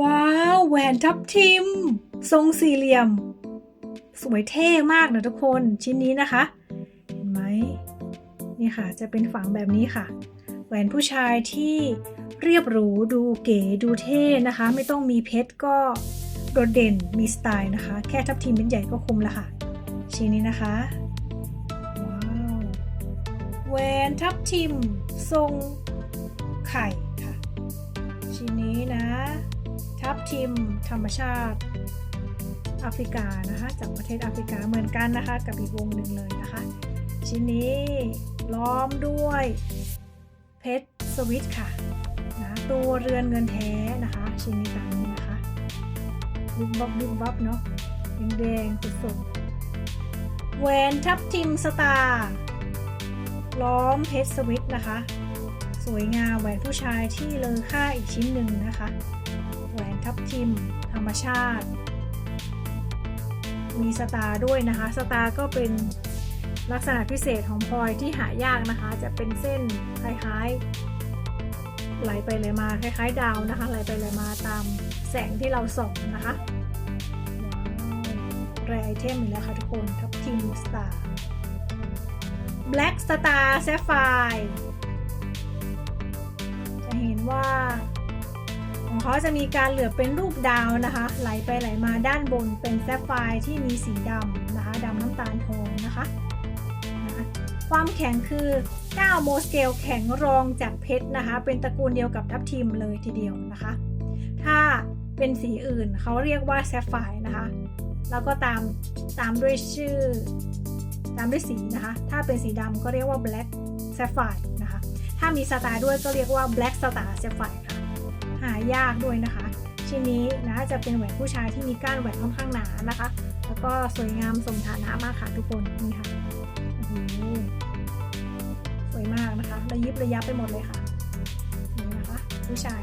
ว้าวแหวนทับทิม ทรงสี่เหลี่ยม สวยเท่มากนะทุกคนชิ้นนี้นะคะ เห็นไหมนี่ค่ะ จะเป็นฝังแบบนี้ค่ะ แหวนผู้ชายที่เรียบหรูดูเก๋ดูเท่นะคะ ไม่ต้องมีเพชรก็โดดเด่นมีสไตล์นะคะ แค่ทับทิมเป็นใหญ่ก็คุ้มละค่ะ ชิ้นนี้นะคะว้าวแหวนทับทิม ทรงไข่ค่ะ ชิ้นนี้นะ ทับทิม ธรรมชาติแอฟริกานะคะ จากประเทศแอฟริกาเหมือนกันนะคะ กับอีกวงหนึ่งเลยนะคะ ชิ้นนี้ล้อมด้วยเพชรสวิตค่ะนะตัวเรือนเงินแท้นะคะ ชิ้นนี้ตามนี้นะคะบิ๊กบ๊อบบิ๊กบ๊อบเนาะแดงๆสดๆแหวนทับทิมสตาร์ล้อมเพชรสวิตนะคะ สวยงามแหวนผู้ชายที่เลอค่าอีกชิ้นหนึ่งนะคะ หวนทับทิม ธรรมชาติ มีสตาร์ด้วยนะคะ สตาร์ก็เป็นลักษณะพิเศษของพลอยที่หายากนะคะ จะเป็นเส้นคล้ายๆไหลไปไหลมาคล้ายๆ ดาวนะคะไหลไปไหลมาตามแสงที่เราส่องนะคะแรไอเทมอีกแล้วค่ะทุกคนทับทิมสตาร์ Black Star Sapphire จะเห็นว่า เขาจะมีการเหลือบเป็นรูปดาวนะคะ ไหลไปไหลมาด้านบนเป็นแซฟไฟร์ที่มีสีดำนะคะดำน้ำตาลทองนะคะนะความแข็งคือ 9 โมสเกลแข็งรองจากเพชรนะคะ เป็นตระกูลเดียวกับทับทิมเลยทีเดียวนะคะ ถ้าเป็นสีอื่นเขาเรียกว่าแซฟไฟร์นะคะ แล้วก็ตามตามด้วยชื่อ ตามด้วยสีนะคะ ถ้าเป็นสีดำก็เรียกว่า black sapphire นะคะ ถ้ามีสตาร์ด้วยก็เรียกว่า black star sapphire ค่ะ หายากด้วยนะคะ ชิ้นนี้นะจะเป็นแหวนผู้ชายที่มีก้านแหวนค่อนข้างหนานะคะ แล้วก็สวยงามสมฐานะมากค่ะทุกคนนี่ค่ะโหสวยมากนะคะระยิบระยับไปหมดเลยค่ะนี่นะคะ ผู้ชาย